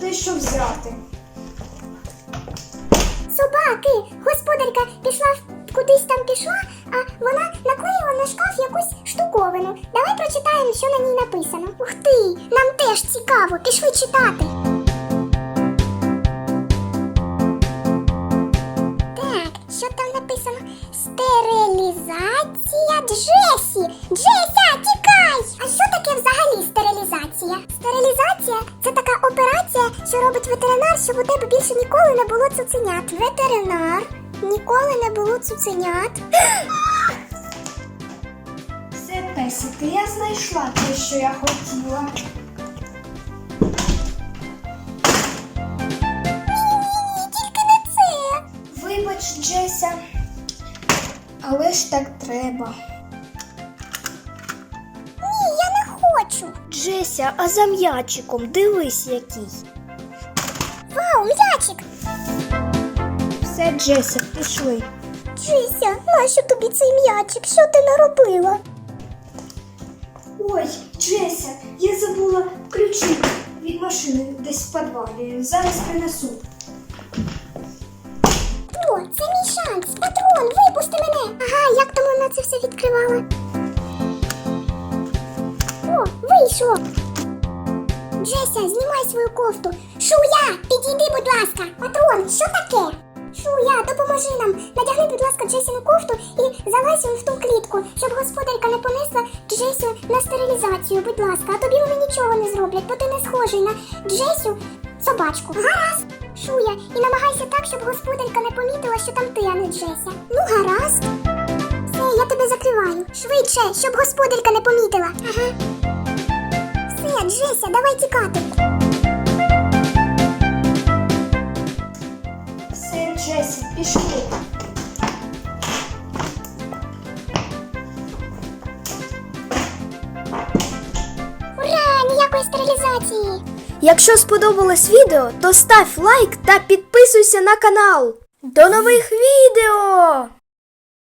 дещо взяти. Собаки, господарка пішла кудись там пішла, а вона наклеїла на шкаф якусь штуковину. Давай прочитаємо, що на ній написано. Ух ти, нам теж цікаво, пішли читати. Так, що там написано? Стерилізація Джесі. Джеся, тікай! Що робить ветеринар, щоб у тебе більше ніколи не було цуценят. Ветеринар. Ніколи не було цуценят. Все, песики, я знайшла те, що я хотіла. Тільки не це. Вибач, Джеся. Але ж так треба. Ні, я не хочу. Джеся, а за м'ячиком дивись який. Вау, м'ячик. Все, Джеся, пішли. Джеся, нащо тобі цей м'ячик? Що ти наробила? Ой, Джеся, я забула ключі від машини десь в підвалі. Зараз принесу. О, це мій шанс. Патрон, випусти мене. Ага, як тому вона це все відкривала? О, вийшло. Джеся, знімай свою кофту. Шуя, підійди, будь ласка. Патрон, що таке? Шуя, допоможи нам. Надягни, будь ласка, Джесіну кофту і залазь в ту клітку, щоб господарка не понесла Джесю на стерилізацію, будь ласка. А тобі вони нічого не зроблять, бо ти не схожий на Джесю собачку. Гаразд. Шуя, і намагайся так, щоб господарка не помітила, що там ти, а не Джеся. Ну, гаразд. Все, я тебе закриваю. Швидше, щоб господарка не помітила. Ага. Все, Джеся, давай тікати. Все, Джеся, пішли. Ура! Ніякої стерилізації! Якщо сподобалось відео, то став лайк та підписуйся на канал. До нових відео!